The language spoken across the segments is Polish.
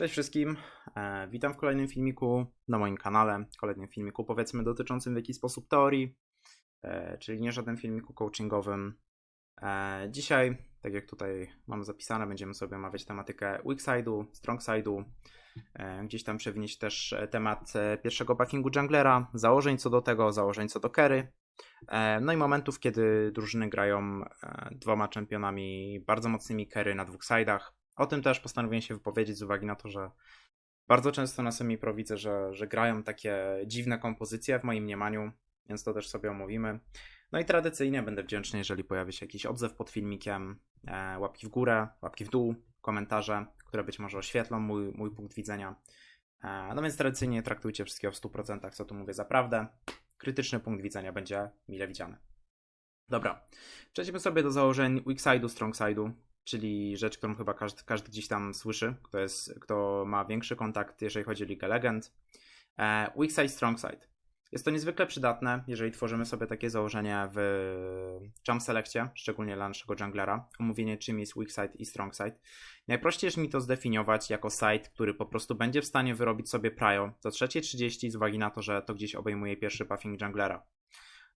Cześć wszystkim, e, witam w kolejnym filmiku na moim kanale, kolejnym filmiku powiedzmy dotyczącym w jakiś sposób teorii, e, czyli nie żaden filmiku coachingowym. E, dzisiaj, tak jak tutaj mam zapisane, będziemy sobie omawiać tematykę weak side'u, strong side'u, gdzieś tam przewnieść też temat pierwszego buffingu junglera, założeń co do tego, założeń co do carry, no i momentów, kiedy drużyny grają dwoma czempionami bardzo mocnymi carry na dwóch side'ach. O tym też postanowiłem się wypowiedzieć z uwagi na to, że bardzo często na semi-pro widzę, że, że grają takie dziwne kompozycje w moim mniemaniu, więc to też sobie omówimy. No i tradycyjnie będę wdzięczny, jeżeli pojawi się jakiś odzew pod filmikiem, e, łapki w górę, łapki w dół, komentarze, które być może oświetlą mój, mój punkt widzenia. E, no więc tradycyjnie traktujcie wszystkiego w 100%, co tu mówię za prawdę. Krytyczny punkt widzenia będzie mile widziany. Dobra, przejdźmy sobie do założeń weak side'u, strong side'u, czyli rzecz, którą chyba każdy, każdy gdzieś tam słyszy, kto, jest, kto ma większy kontakt, jeżeli chodzi o League of Legends. E, weak side, strong side. Jest to niezwykle przydatne, jeżeli tworzymy sobie takie założenie w jump selectie, szczególnie dla naszego junglera, omówienie czym jest weak side i strong side. Najprościej jest mi to zdefiniować jako side, który po prostu będzie w stanie wyrobić sobie prio za trzeciej 30 z uwagi na to, że to gdzieś obejmuje pierwszy buffing junglera.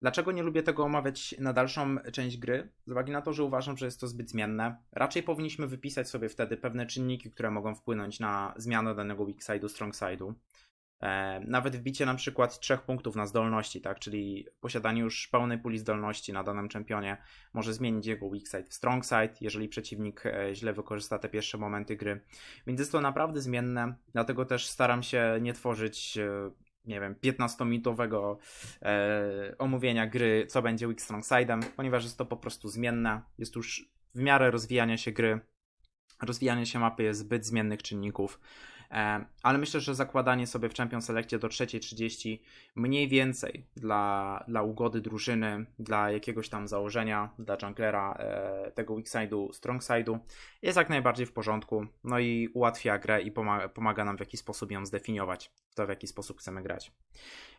Dlaczego nie lubię tego omawiać na dalszą część gry? Z uwagi na to, że uważam, że jest to zbyt zmienne. Raczej powinniśmy wypisać sobie wtedy pewne czynniki, które mogą wpłynąć na zmianę danego weak side'u, strong side'u. E, nawet wbicie na przykład trzech punktów na zdolności, tak, czyli posiadanie już pełnej puli zdolności na danym czempionie może zmienić jego weak side w strong side, jeżeli przeciwnik e, źle wykorzysta te pierwsze momenty gry. Więc jest to naprawdę zmienne, dlatego też staram się nie tworzyć e, nie wiem, 15-minutowego e, omówienia gry, co będzie weak strong side'em, ponieważ jest to po prostu zmienne, jest już w miarę rozwijania się gry, rozwijanie się mapy jest zbyt zmiennych czynników, ale myślę, że zakładanie sobie w Champion Selectie do trzeciej 30 mniej więcej dla, dla ugody drużyny, dla jakiegoś tam założenia, dla junglera e, tego weak side'u, strong side'u jest jak najbardziej w porządku, no i ułatwia grę i pomaga, pomaga nam w jakiś sposób ją zdefiniować, to w jaki sposób chcemy grać.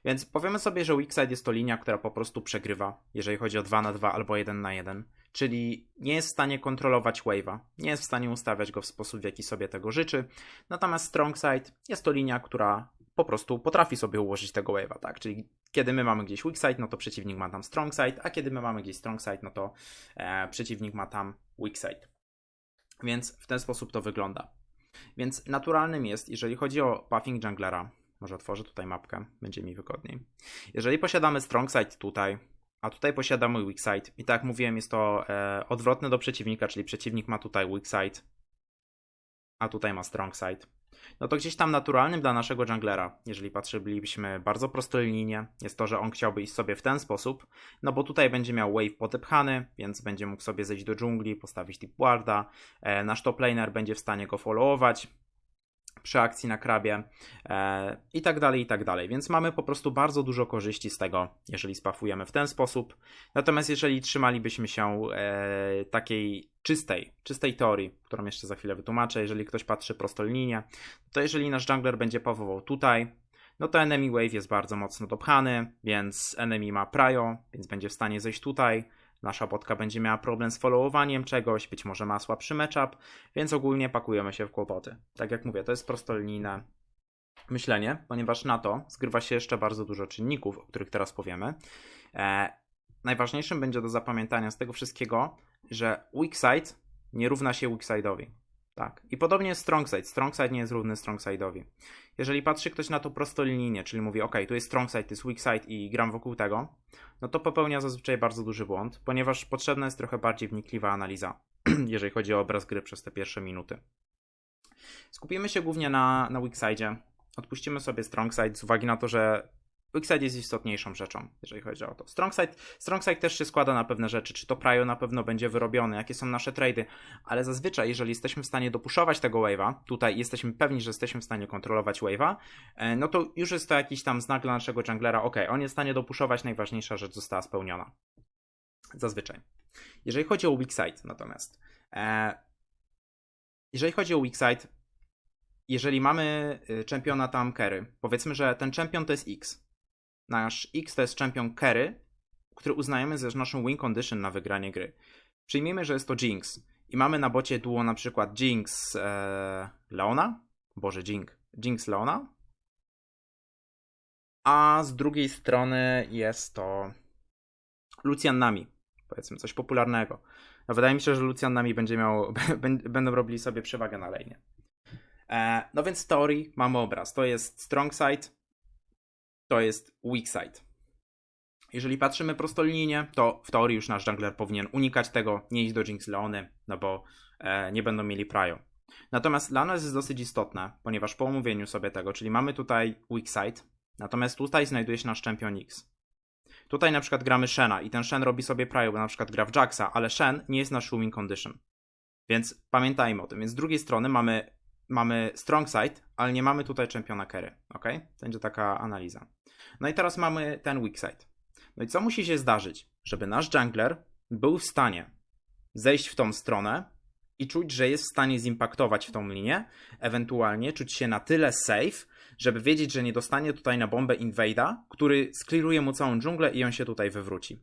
Więc powiemy sobie, że weak side jest to linia, która po prostu przegrywa, jeżeli chodzi o 2 na 2 albo 1 na 1 czyli nie jest w stanie kontrolować wave'a, nie jest w stanie ustawiać go w sposób, w jaki sobie tego życzy. Natomiast strong side jest to linia, która po prostu potrafi sobie ułożyć tego wave'a, tak? Czyli kiedy my mamy gdzieś weak side, no to przeciwnik ma tam strong side, a kiedy my mamy gdzieś strong side, no to e, przeciwnik ma tam weak side. Więc w ten sposób to wygląda. Więc naturalnym jest, jeżeli chodzi o buffing junglera, może otworzę tutaj mapkę, będzie mi wygodniej. Jeżeli posiadamy strong side tutaj, a tutaj posiadamy weak side. I tak jak mówiłem, jest to e, odwrotne do przeciwnika, czyli przeciwnik ma tutaj weak side, a tutaj ma strong side. No to gdzieś tam naturalnym dla naszego junglera, jeżeli patrzylibyśmy bardzo prostolinijnie, jest to, że on chciałby iść sobie w ten sposób, no bo tutaj będzie miał wave podepchany, więc będzie mógł sobie zejść do dżungli, postawić deep warda, e, nasz top laner będzie w stanie go followować, przy akcji na krabie e, i tak dalej, i tak dalej. Więc mamy po prostu bardzo dużo korzyści z tego, jeżeli spafujemy w ten sposób. Natomiast jeżeli trzymalibyśmy się e, takiej czystej, czystej teorii, którą jeszcze za chwilę wytłumaczę, jeżeli ktoś patrzy prostolinijnie, to jeżeli nasz jungler będzie pawował tutaj, no to enemy wave jest bardzo mocno dopchany, więc enemy ma prio, więc będzie w stanie zejść tutaj, Nasza botka będzie miała problem z followowaniem czegoś, być może ma słabszy matchup, więc ogólnie pakujemy się w kłopoty. Tak jak mówię, to jest prostolinijne myślenie, ponieważ na to zgrywa się jeszcze bardzo dużo czynników, o których teraz powiemy. E, najważniejszym będzie do zapamiętania z tego wszystkiego, że weak side nie równa się weak side'owi. Tak. I podobnie jest strong side. Strong side nie jest równy strong side'owi. Jeżeli patrzy ktoś na to prostolinijnie, czyli mówi, ok, tu jest strong side, to jest weak side i gram wokół tego, no to popełnia zazwyczaj bardzo duży błąd, ponieważ potrzebna jest trochę bardziej wnikliwa analiza, jeżeli chodzi o obraz gry przez te pierwsze minuty. Skupimy się głównie na, na weak side. Odpuścimy sobie strong side z uwagi na to, że Quickside jest istotniejszą rzeczą, jeżeli chodzi o to. Strongside, Strongside też się składa na pewne rzeczy, czy to prio na pewno będzie wyrobione, jakie są nasze trady, ale zazwyczaj, jeżeli jesteśmy w stanie dopuszować tego wave'a, tutaj jesteśmy pewni, że jesteśmy w stanie kontrolować wave'a, e, no to już jest to jakiś tam znak dla naszego junglera, ok, on jest w stanie dopuszować, najważniejsza rzecz została spełniona. Zazwyczaj. Jeżeli chodzi o weak side natomiast, e, jeżeli chodzi o weak side, jeżeli mamy y, czempiona tam carry, powiedzmy, że ten czempion to jest X, Nasz X to jest champion carry, który uznajemy za naszą win condition na wygranie gry. Przyjmijmy, że jest to Jinx i mamy na bocie duo na przykład Jinx e, Leona, Boże, Jink. Jinx Leona. A z drugiej strony jest to Lucian Nami. Powiedzmy coś popularnego. No, wydaje mi się, że Lucian Nami będzie miał, będą robili sobie przewagę na lane. E, no więc w teorii mamy obraz. To jest strong side, to jest weak side. Jeżeli patrzymy prostolinijnie, to w teorii już nasz jungler powinien unikać tego, nie iść do Jinx Leony, no bo e, nie będą mieli prio. Natomiast dla nas jest dosyć istotne, ponieważ po omówieniu sobie tego, czyli mamy tutaj weak side, natomiast tutaj znajduje się nasz champion X. Tutaj na przykład gramy Shena i ten Shen robi sobie prio, bo na przykład gra w Jaxa, ale Shen nie jest na win condition. Więc pamiętajmy o tym. Więc z drugiej strony mamy, mamy strong side, ale nie mamy tutaj czempiona carry. Ok? Będzie taka analiza. No i teraz mamy ten weak side. No i co musi się zdarzyć, żeby nasz jungler był w stanie zejść w tą stronę i czuć, że jest w stanie zimpaktować w tą linię, ewentualnie czuć się na tyle safe, żeby wiedzieć, że nie dostanie tutaj na bombę Invada, który skliruje mu całą dżunglę i on się tutaj wywróci.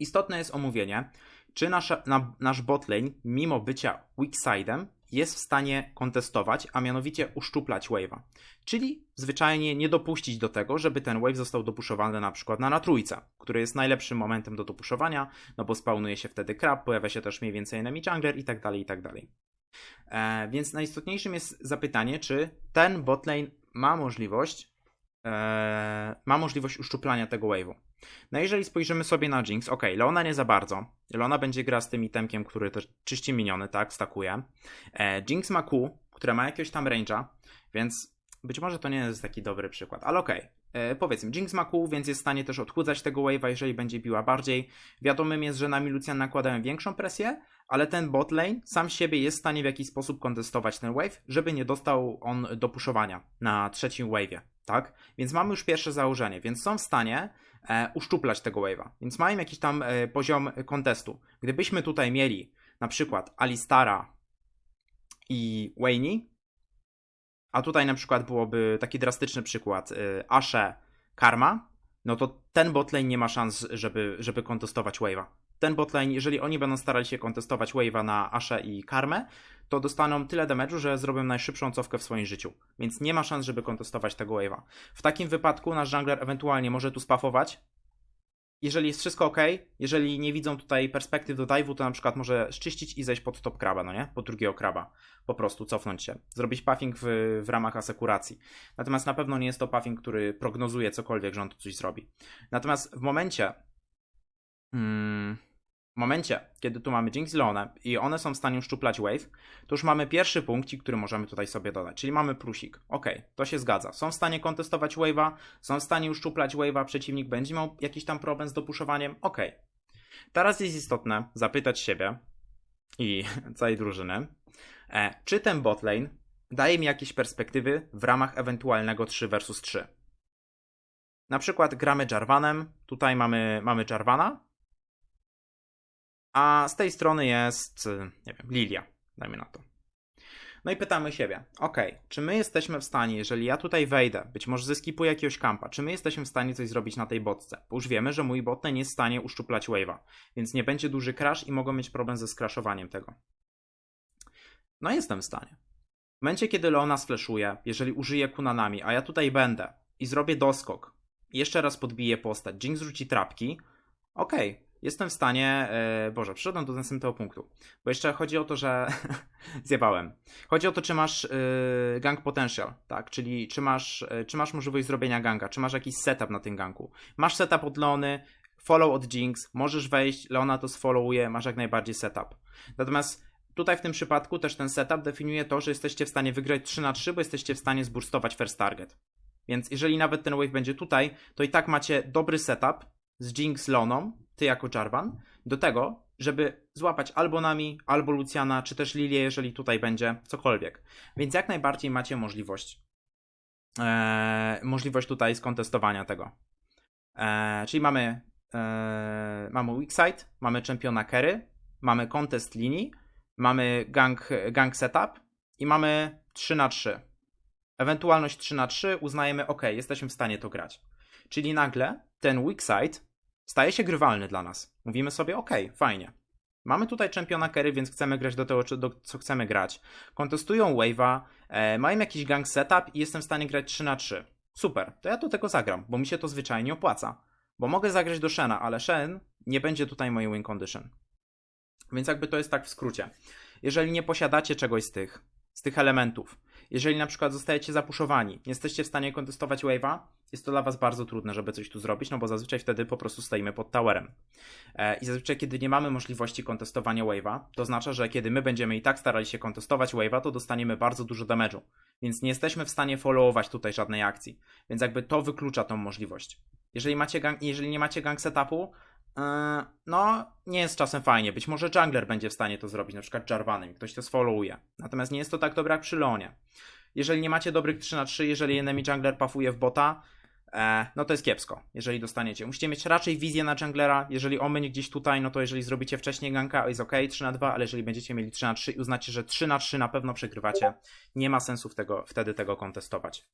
Istotne jest omówienie, czy nasza, na, nasz botlane, mimo bycia weak side'em, jest w stanie kontestować, a mianowicie uszczuplać wave'a. Czyli zwyczajnie nie dopuścić do tego, żeby ten wave został dopuszowany na przykład na, na trójce, który jest najlepszym momentem do dopuszowania, no bo spawnuje się wtedy krab, pojawia się też mniej więcej enemy jungler i tak dalej, i tak dalej. E, więc najistotniejszym jest zapytanie, czy ten botlane ma możliwość e, ma możliwość uszczuplania tego wave'u. No jeżeli spojrzymy sobie na Jinx, ok, Leona nie za bardzo. Leona będzie gra z tym itemkiem, który też czyści miniony, tak, stakuje. E, Jinx ma Q, które ma jakiegoś tam range'a, więc być może to nie jest taki dobry przykład, ale okej. Okay. E, powiedzmy, Jinx ma Q, więc jest w stanie też odchudzać tego wave'a, jeżeli będzie biła bardziej. Wiadomym jest, że nami Lucian nakładają większą presję, ale ten botlane sam siebie jest w stanie w jakiś sposób kontestować ten wave, żeby nie dostał on do puszowania na trzecim wave'ie, tak? Więc mamy już pierwsze założenie, więc są w stanie e, uszczuplać tego wave'a, więc mają jakiś tam e, poziom kontestu. Gdybyśmy tutaj mieli na przykład Alistara i Wayne, a tutaj na przykład byłoby taki drastyczny przykład y, Ashe Karma, no to ten botlane nie ma szans, żeby, żeby kontestować wave'a. Ten botlane, jeżeli oni będą starali się kontestować wave'a na Ashe i Karmę, to dostaną tyle damage'u, że zrobią najszybszą cofkę w swoim życiu. Więc nie ma szans, żeby kontestować tego wave'a. W takim wypadku nasz jungler ewentualnie może tu spafować, jeżeli jest wszystko ok, jeżeli nie widzą tutaj perspektyw do dive'u, to na przykład może szczyścić i zejść pod top kraba, no nie? Pod drugiego kraba. Po prostu cofnąć się. Zrobić puffing w, w ramach asekuracji. Natomiast na pewno nie jest to puffing, który prognozuje cokolwiek, że on tu coś zrobi. Natomiast w momencie... Hmm, w momencie, kiedy tu mamy Jinx i Leone i one są w stanie uszczuplać wave, to już mamy pierwszy punkcik, który możemy tutaj sobie dodać, czyli mamy plusik. Ok, to się zgadza. Są w stanie kontestować wave'a, są w stanie uszczuplać wave'a, przeciwnik będzie miał jakiś tam problem z dopuszowaniem. Ok. Teraz jest istotne zapytać siebie i całej drużyny, e, czy ten botlane daje mi jakieś perspektywy w ramach ewentualnego 3 versus 3. Na przykład gramy Jarvanem, tutaj mamy, mamy Jarvana, a z tej strony jest, nie wiem, Lilia, dajmy na to. No i pytamy siebie, ok, czy my jesteśmy w stanie, jeżeli ja tutaj wejdę, być może zeskipuję jakiegoś kampa, czy my jesteśmy w stanie coś zrobić na tej botce? Bo już wiemy, że mój bot nie jest w stanie uszczuplać wave'a, więc nie będzie duży crash i mogą mieć problem ze skraszowaniem tego. No jestem w stanie. W momencie, kiedy Leona sfleszuje, jeżeli użyje kunanami, a ja tutaj będę i zrobię doskok, jeszcze raz podbiję postać, Jinx rzuci trapki, okej, okay, jestem w stanie, e, Boże, przyszedłem do następnego punktu, bo jeszcze chodzi o to, że zjebałem. Chodzi o to, czy masz e, gang potential, tak, czyli czy masz, e, czy masz możliwość zrobienia ganga, czy masz jakiś setup na tym gangu. Masz setup od Leony, follow od Jinx, możesz wejść, Leona to sfollowuje, masz jak najbardziej setup. Natomiast tutaj w tym przypadku też ten setup definiuje to, że jesteście w stanie wygrać 3 na 3, bo jesteście w stanie zburstować first target. Więc jeżeli nawet ten wave będzie tutaj, to i tak macie dobry setup z Jinx Loną, ty jako Jarvan, do tego, żeby złapać albo nami, albo Luciana, czy też Lilię, jeżeli tutaj będzie cokolwiek. Więc jak najbardziej macie możliwość e, możliwość tutaj skontestowania tego. E, czyli mamy e, mamy weak side, mamy czempiona carry, mamy contest linii, mamy gang, gang setup i mamy 3 na 3. Ewentualność 3 na 3 uznajemy, ok, jesteśmy w stanie to grać. Czyli nagle ten weak side staje się grywalny dla nas. Mówimy sobie, ok, fajnie. Mamy tutaj czempiona carry, więc chcemy grać do tego, do, co chcemy grać. Kontestują wave'a, E, mają jakiś gang setup i jestem w stanie grać 3 na 3 Super, to ja do tego zagram, bo mi się to zwyczajnie opłaca. Bo mogę zagrać do Shena, ale Shen nie będzie tutaj mojej win condition. Więc jakby to jest tak w skrócie. Jeżeli nie posiadacie czegoś z tych, z tych elementów, jeżeli na przykład zostajecie zapuszowani, nie jesteście w stanie kontestować wave'a, jest to dla was bardzo trudne, żeby coś tu zrobić, no bo zazwyczaj wtedy po prostu stoimy pod towerem. E, I zazwyczaj, kiedy nie mamy możliwości kontestowania wave'a, to oznacza, że kiedy my będziemy i tak starali się kontestować wave'a, to dostaniemy bardzo dużo damage'u. Więc nie jesteśmy w stanie followować tutaj żadnej akcji. Więc jakby to wyklucza tą możliwość. Jeżeli, macie gang, jeżeli nie macie gang setupu, no nie jest czasem fajnie. Być może jungler będzie w stanie to zrobić, na przykład Jarvanem, ktoś to sfollowuje. Natomiast nie jest to tak dobre jak przy Leonie. Jeżeli nie macie dobrych 3 na 3 jeżeli enemy jungler pafuje w bota, e, no to jest kiepsko, jeżeli dostaniecie. Musicie mieć raczej wizję na junglera, jeżeli on gdzieś tutaj, no to jeżeli zrobicie wcześniej ganka, jest ok, 3 na 2, ale jeżeli będziecie mieli 3 na 3 i uznacie, że 3 na 3 na pewno przegrywacie, nie ma sensu tego, wtedy tego kontestować.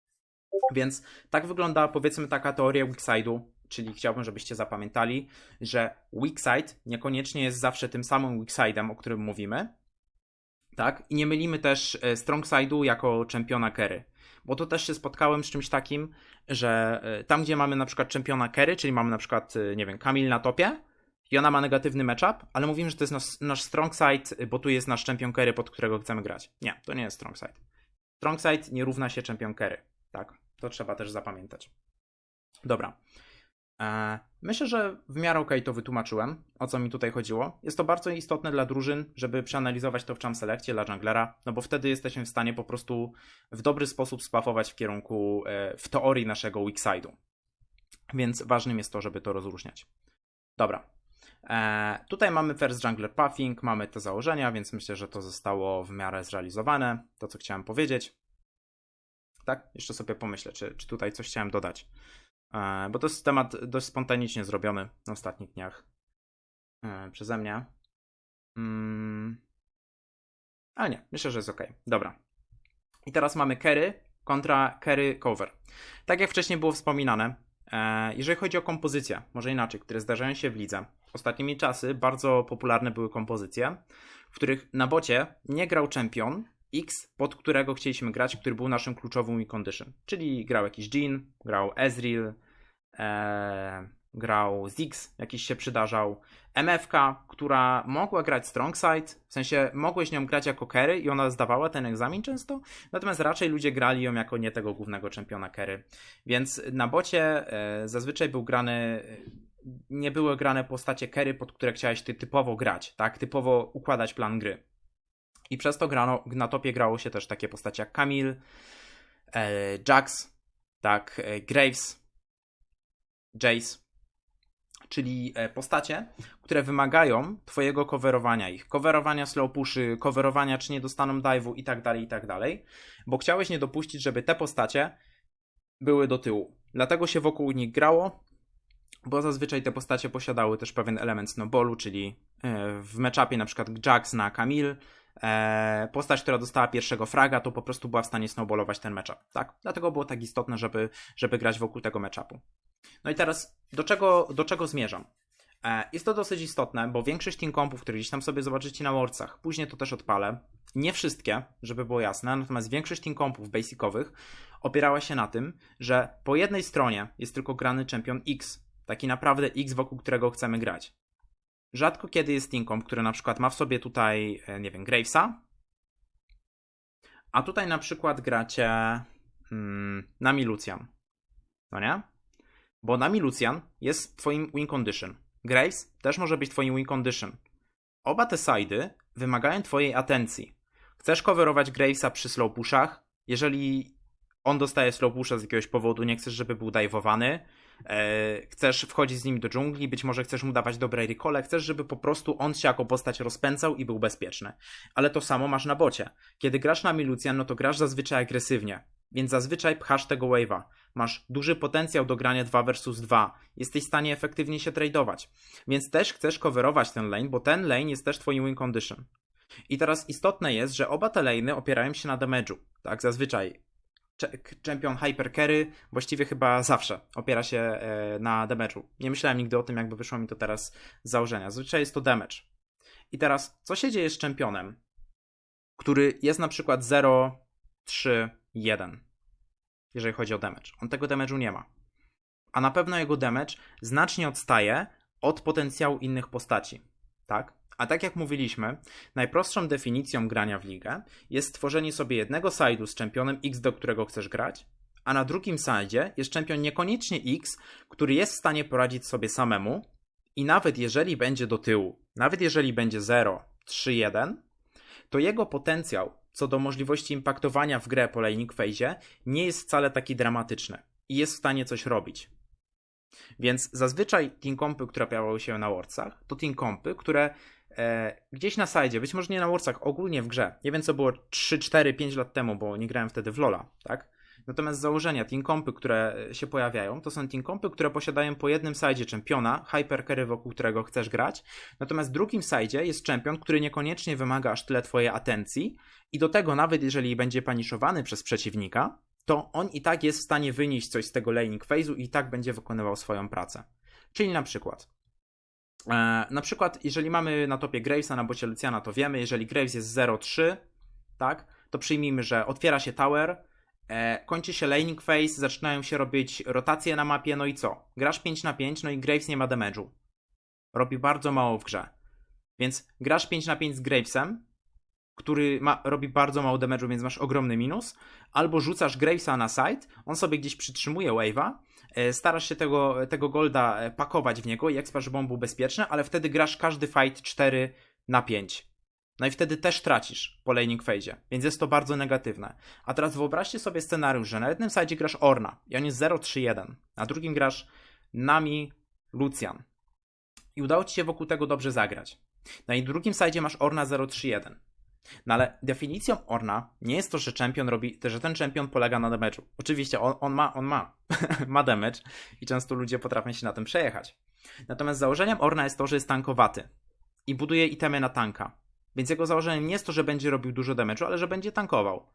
Więc tak wygląda powiedzmy taka teoria weakside'u, czyli chciałbym, żebyście zapamiętali, że weakside niekoniecznie jest zawsze tym samym weakside'em, o którym mówimy, tak? I nie mylimy też e, strongside'u jako czempiona Kerry. Bo to też się spotkałem z czymś takim, że e, tam, gdzie mamy na przykład czempiona Kerry, czyli mamy na przykład, e, nie wiem, Kamil na topie i ona ma negatywny matchup, ale mówimy, że to jest nasz, nasz strong side, bo tu jest nasz czempion Kerry, pod którego chcemy grać. Nie, to nie jest strong side. Strong side nie równa się czempion Kerry. Tak, to trzeba też zapamiętać. Dobra. E, myślę, że w miarę ok to wytłumaczyłem, o co mi tutaj chodziło. Jest to bardzo istotne dla drużyn, żeby przeanalizować to w czam selekcie dla junglera, no bo wtedy jesteśmy w stanie po prostu w dobry sposób spafować w kierunku, e, w teorii naszego weak side'u. Więc ważnym jest to, żeby to rozróżniać. Dobra. E, tutaj mamy first jungler puffing, mamy te założenia, więc myślę, że to zostało w miarę zrealizowane. To, co chciałem powiedzieć. Tak? Jeszcze sobie pomyślę, czy, czy tutaj coś chciałem dodać. E, bo to jest temat dość spontanicznie zrobiony w ostatnich dniach e, przeze mnie. Mm. Ale nie, myślę, że jest ok. Dobra. I teraz mamy carry kontra carry cover. Tak jak wcześniej było wspominane, e, jeżeli chodzi o kompozycje, może inaczej, które zdarzają się w lidze, ostatnimi czasy bardzo popularne były kompozycje, w których na bocie nie grał champion, X, pod którego chcieliśmy grać, który był naszym kluczowym win condition. Czyli grał jakiś Jean, grał Ezreal, e, grał Ziggs, jakiś się przydarzał, MFK, która mogła grać strong side, w sensie mogłeś nią grać jako carry i ona zdawała ten egzamin często, natomiast raczej ludzie grali ją jako nie tego głównego czempiona carry. Więc na bocie e, zazwyczaj był grany nie były grane postacie carry, pod które chciałeś ty typowo grać, tak? Typowo układać plan gry. I przez to grano, na topie grało się też takie postacie jak Camille, e, Jax, tak, e, Graves, Jace, czyli e, postacie, które wymagają twojego coverowania ich, coverowania slow pushy, coverowania czy nie dostaną dive'u i tak dalej, i tak dalej, bo chciałeś nie dopuścić, żeby te postacie były do tyłu. Dlatego się wokół nich grało, bo zazwyczaj te postacie posiadały też pewien element snowballu, czyli e, w meczapie na przykład Jax na Camille, e, postać, która dostała pierwszego fraga, to po prostu była w stanie snowballować ten matchup, tak? Dlatego było tak istotne, żeby, żeby grać wokół tego matchupu. No i teraz, do czego, do czego zmierzam? E, jest to dosyć istotne, bo większość team kompów, które gdzieś tam sobie zobaczycie na Wordsach, później to też odpalę, nie wszystkie, żeby było jasne, natomiast większość team basicowych opierała się na tym, że po jednej stronie jest tylko grany champion X, taki naprawdę X, wokół którego chcemy grać. Rzadko kiedy jest comp, który na przykład ma w sobie tutaj, e, nie wiem, Gravesa, a tutaj na przykład gracie hmm, Nami Lucian. No nie? Bo Nami Lucian jest twoim win condition. Graves też może być twoim win condition. Oba te sidy wymagają twojej atencji. Chcesz coverować Gravesa przy slow pushach? Jeżeli on dostaje slow pusha z jakiegoś powodu, nie chcesz, żeby był dive'owany, e, chcesz wchodzić z nim do dżungli, być może chcesz mu dawać dobre recole, chcesz, żeby po prostu on się jako postać rozpędzał i był bezpieczny. Ale to samo masz na bocie. Kiedy grasz na Milucjan, no to grasz zazwyczaj agresywnie, więc zazwyczaj pchasz tego wave'a. Masz duży potencjał do grania 2 versus 2. Jesteś w stanie efektywnie się tradeować. Więc też chcesz coverować ten lane, bo ten lane jest też twoim win condition. I teraz istotne jest, że oba te lane'y opierają się na damage'u. Tak, zazwyczaj champion Hyper Carry właściwie chyba zawsze opiera się e, na damage'u. Nie myślałem nigdy o tym, jakby wyszło mi to teraz z założenia. Zazwyczaj jest to damage. I teraz, co się dzieje z championem, który jest na przykład 0 3, 1. Jeżeli chodzi o damage. On tego damage'u nie ma. A na pewno jego damage znacznie odstaje od potencjału innych postaci. Tak? A tak jak mówiliśmy, najprostszą definicją grania w ligę jest stworzenie sobie jednego side'u z czempionem X, do którego chcesz grać, a na drugim side'zie jest czempion niekoniecznie X, który jest w stanie poradzić sobie samemu i nawet jeżeli będzie do tyłu, nawet jeżeli będzie 0, 3, 1, to jego potencjał co do możliwości impaktowania w grę po laning phase nie jest wcale taki dramatyczny i jest w stanie coś robić. Więc zazwyczaj team które pojawiały się na Wordsach, to team które e, gdzieś na sajdzie, być może nie na Wordsach, ogólnie w grze, nie wiem co było 3, 4, 5 lat temu, bo nie grałem wtedy w Lola, tak? Natomiast założenia team kompy, które się pojawiają, to są team kompy, które posiadają po jednym sajdzie czempiona, hypercarry wokół którego chcesz grać, natomiast w drugim sajdzie jest czempion, który niekoniecznie wymaga aż tyle twojej atencji i do tego nawet jeżeli będzie paniszowany przez przeciwnika, to on i tak jest w stanie wynieść coś z tego laning phase'u i i tak będzie wykonywał swoją pracę. Czyli na przykład e, na przykład, jeżeli mamy na topie Gravesa, na bocie Luciana, to wiemy, jeżeli Graves jest 0-3, tak, to przyjmijmy, że otwiera się tower, e, kończy się laning phase, zaczynają się robić rotacje na mapie, no i co? Grasz 5 na 5, no i Graves nie ma damage'u. Robi bardzo mało w grze. Więc grasz 5 na 5 z Gravesem, który ma, robi bardzo mało damage'u, więc masz ogromny minus, albo rzucasz Gravesa na side, on sobie gdzieś przytrzymuje wave'a, e, starasz się tego, tego golda e, pakować w niego i expa, żeby on był bezpieczny, ale wtedy grasz każdy fight 4 na 5. No i wtedy też tracisz po laning phase, więc jest to bardzo negatywne. A teraz wyobraźcie sobie scenariusz, że na jednym side grasz Orna i on jest 0-3-1, na drugim grasz Nami Lucian. I udało ci się wokół tego dobrze zagrać. Na drugim side masz Orna 0-3-1. No ale definicją Orna nie jest to, że champion robi, że ten champion polega na damage'u. Oczywiście on, on ma, on ma, ma damage i często ludzie potrafią się na tym przejechać. Natomiast założeniem Orna jest to, że jest tankowaty i buduje itemy na tanka. Więc jego założeniem nie jest to, że będzie robił dużo damage'u, ale że będzie tankował.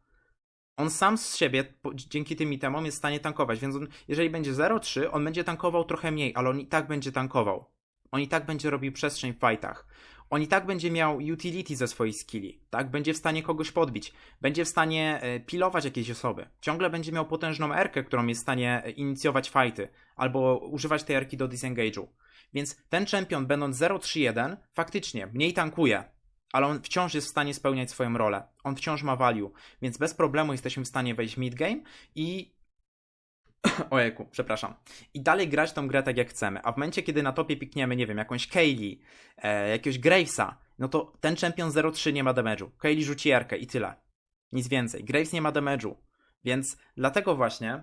On sam z siebie dzięki tym itemom jest w stanie tankować, więc on, jeżeli będzie 0-3, on będzie tankował trochę mniej, ale on i tak będzie tankował. On i tak będzie robił przestrzeń w fightach on i tak będzie miał utility ze swoich skilli, tak? Będzie w stanie kogoś podbić, będzie w stanie e, pilować jakieś osoby, ciągle będzie miał potężną erkę, którą jest w stanie e, inicjować fighty, albo używać tej erki do disengage'u. Więc ten champion, będąc 0-3-1, faktycznie mniej tankuje, ale on wciąż jest w stanie spełniać swoją rolę. On wciąż ma value, więc bez problemu jesteśmy w stanie wejść w mid-game i Ojejku, przepraszam. I dalej grać tą grę tak jak chcemy. A w momencie, kiedy na topie pikniemy, nie wiem, jakąś Kaylee, e, jakiegoś Gravesa, no to ten champion 0-3 nie ma damage'u. Kaylee rzuci jarkę i tyle. Nic więcej. Graves nie ma damage'u. Więc dlatego właśnie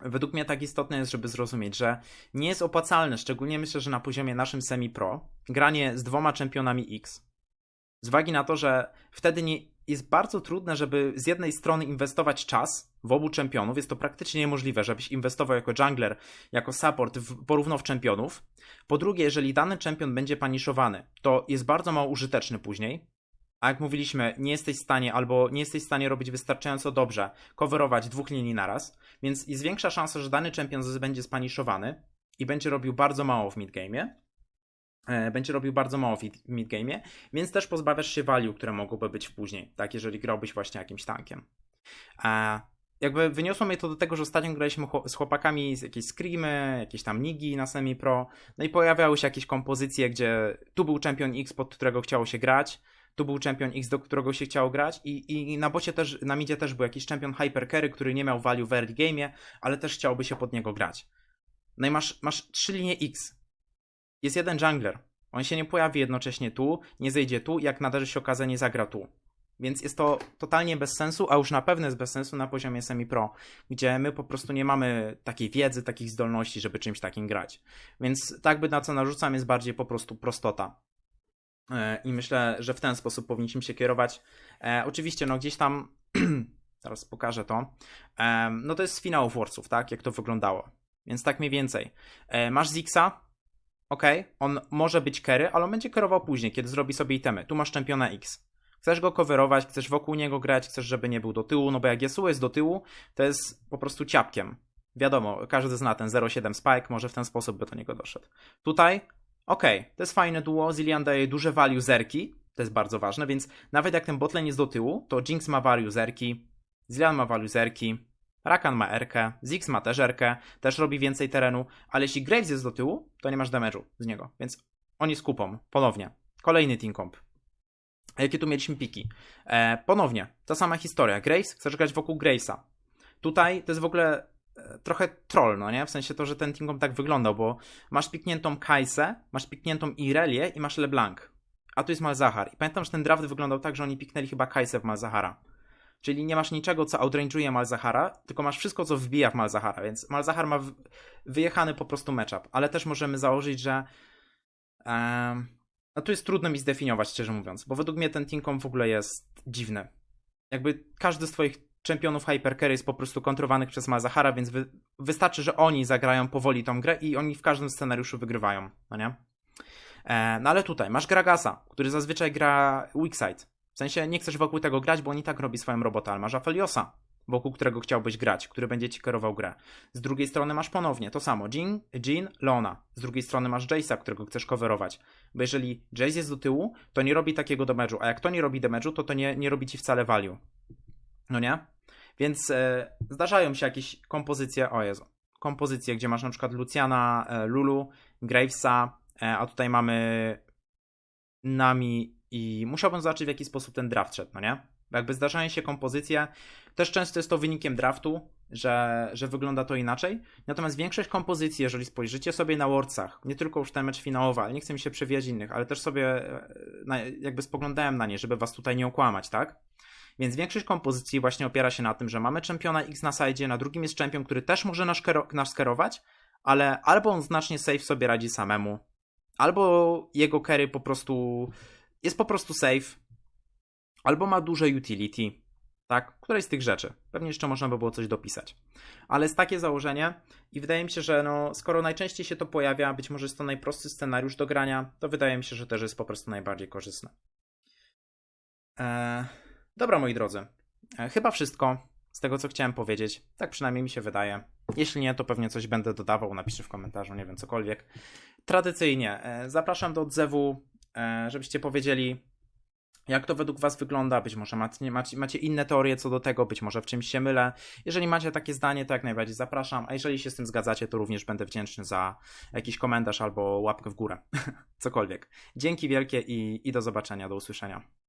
według mnie tak istotne jest, żeby zrozumieć, że nie jest opłacalne, szczególnie myślę, że na poziomie naszym semi-pro, granie z dwoma czempionami X. Z uwagi na to, że wtedy nie, jest bardzo trudne, żeby z jednej strony inwestować czas w obu czempionów. Jest to praktycznie niemożliwe, żebyś inwestował jako jungler, jako support w, porówno w czempionów. Po drugie, jeżeli dany czempion będzie paniszowany, to jest bardzo mało użyteczny później. A jak mówiliśmy, nie jesteś w stanie albo nie jesteś w stanie robić wystarczająco dobrze, coverować dwóch linii naraz, więc jest większa szansa, że dany czempion będzie spaniszowany i będzie robił bardzo mało w midgame'ie E, będzie robił bardzo mało w midgame'ie, więc też pozbawiasz się value, które mogłyby być później, tak, jeżeli grałbyś właśnie jakimś tankiem. A jakby wyniosło mnie to do tego, że ostatnio graliśmy z chłopakami z jakieś screamy, jakieś tam nigi na semi-pro, no i pojawiały się jakieś kompozycje, gdzie tu był champion X, pod którego chciało się grać, tu był champion X, do którego się chciało grać i, i na bocie też, na midzie też był jakiś champion Hypercarry, który nie miał value w early game'ie, ale też chciałoby się pod niego grać. No i masz, masz trzy linie X, jest jeden jungler. On się nie pojawi jednocześnie tu, nie zejdzie tu, jak nadarzy się okazać, nie zagra tu. Więc jest to totalnie bez sensu, a już na pewno jest bez sensu na poziomie semi-pro, gdzie my po prostu nie mamy takiej wiedzy, takich zdolności, żeby czymś takim grać. Więc tak by na co narzucam jest bardziej po prostu prostota. E, I myślę, że w ten sposób powinniśmy się kierować. E, oczywiście, no gdzieś tam, zaraz pokażę to, e, no to jest z finałów Warsów, tak, jak to wyglądało. Więc tak mniej więcej. Masz Zixa, ok, on może być carry, ale on będzie kierował później, kiedy zrobi sobie itemy. Tu masz czempiona X. Chcesz go coverować, chcesz wokół niego grać, chcesz, żeby nie był do tyłu, no bo jak Yasuo jest do tyłu, to jest po prostu ciapkiem. Wiadomo, każdy zna ten 0,7 spike, może w ten sposób by do niego doszedł. Tutaj, ok, to jest fajne duo, Zillian daje duże value zerki, to jest bardzo ważne, więc nawet jak ten botlane jest do tyłu, to Jinx ma value zerki, Zillian ma value zerki, Rakan ma erkę, Ziggs ma też erkę, też robi więcej terenu, ale jeśli Graves jest do tyłu, to nie masz damage'u z niego, więc oni skupą, ponownie. Kolejny team comp. A jakie tu mieliśmy piki? E, ponownie, ta sama historia. Graves, chcesz grać wokół Gravesa. Tutaj to jest w ogóle e, trochę troll, no nie? W sensie to, że ten team comp tak wyglądał, bo masz pikniętą Kaisę, masz pikniętą Irelię i masz LeBlanc. A tu jest Malzahar. I pamiętam, że ten draft wyglądał tak, że oni piknęli chyba Kaisę w Malzahara. Czyli nie masz niczego, co outrange'uje Malzahara, tylko masz wszystko, co wbija w Malzahara, więc Malzahar ma wyjechany po prostu matchup. Ale też możemy założyć, że um, no tu jest trudno mi zdefiniować, szczerze mówiąc, bo według mnie ten Tinkom w ogóle jest dziwny. Jakby każdy z twoich czempionów Hypercarry jest po prostu kontrowanych przez Malzahara, więc wy, wystarczy, że oni zagrają powoli tą grę i oni w każdym scenariuszu wygrywają, no nie? E, no ale tutaj masz Gragasa, który zazwyczaj gra weakside. W sensie nie chcesz wokół tego grać, bo on i tak robi swoją robotę, ale masz Afeliosa, wokół którego chciałbyś grać, który będzie ci kierował grę. Z drugiej strony masz ponownie to samo, Jean, Jean Lona. Z drugiej strony masz Jace'a, którego chcesz coverować. Bo jeżeli Jace jest do tyłu, to nie robi takiego damage'u, a jak to nie robi damage'u, to to nie, nie robi ci wcale value. No nie? Więc e, zdarzają się jakieś kompozycje, o Jezu, kompozycje, gdzie masz na przykład Luciana, e, Lulu, Gravesa, e, a tutaj mamy Nami i musiałbym zobaczyć w jaki sposób ten draft szedł, no nie? Jakby zdarzają się kompozycje, też często jest to wynikiem draftu, że, że wygląda to inaczej. Natomiast większość kompozycji, jeżeli spojrzycie sobie na Wordsach, nie tylko już ten mecz finałowy, ale nie chcę mi się przewijać innych, ale też sobie e, na, jakby spoglądałem na nie, żeby was tutaj nie okłamać, tak? Więc większość kompozycji właśnie opiera się na tym, że mamy czempiona X na sajdzie, na drugim jest czempion, który też może nas, nas kierować, ale albo on znacznie safe sobie radzi samemu, albo jego carry po prostu jest po prostu safe, albo ma duże utility, tak? Której z tych rzeczy? Pewnie jeszcze można by było coś dopisać. Ale jest takie założenie i wydaje mi się, że no, skoro najczęściej się to pojawia, być może jest to najprostszy scenariusz do grania, to wydaje mi się, że też jest po prostu najbardziej korzystne. Eee, dobra, moi drodzy. Eee, chyba wszystko z tego, co chciałem powiedzieć. Tak przynajmniej mi się wydaje. Jeśli nie, to pewnie coś będę dodawał, napiszę w komentarzu, nie wiem, cokolwiek. Tradycyjnie e, zapraszam do odzewu, żebyście powiedzieli, jak to według Was wygląda? Być może macie, macie, macie, inne teorie co do tego, być może w czymś się mylę. Jeżeli macie takie zdanie, to jak najbardziej zapraszam, a jeżeli się z tym zgadzacie, to również będę wdzięczny za jakiś komentarz albo łapkę w górę. Cokolwiek. Dzięki wielkie i, i do zobaczenia, do usłyszenia.